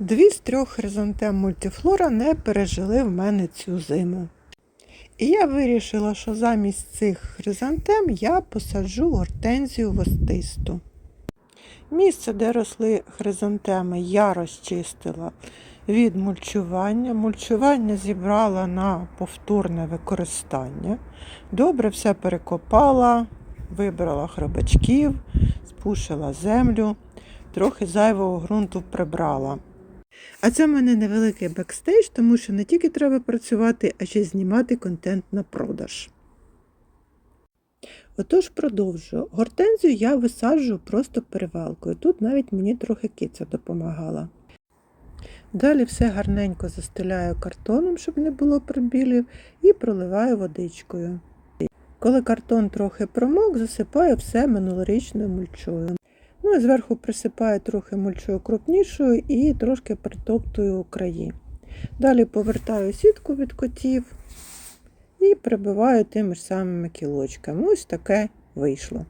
Дві з трьох хризантем мультифлора не пережили в мене цю зиму. І я вирішила, що замість цих хризантем я посаджу гортензію востисту. Місце, де росли хризантеми, я розчистила від мульчування. Мульчування зібрала на повторне використання. Добре все перекопала, вибрала хребачків, спушила землю, трохи зайвого ґрунту прибрала. А це в мене невеликий бекстейдж, тому що не тільки треба працювати, а ще знімати контент на продаж. Отож, продовжую. Гортензію я висаджую просто перевалкою. Тут навіть мені трохи киця допомагала. Далі все гарненько застеляю картоном, щоб не було пробілів, і проливаю водичкою. Коли картон трохи промок, засипаю все минулорічною мульчою. Ну і зверху присипаю трохи мульчою крупнішою і трошки притоптую краї. Далі повертаю сітку від котів і прибиваю тими ж самими кілочками. Ось таке вийшло.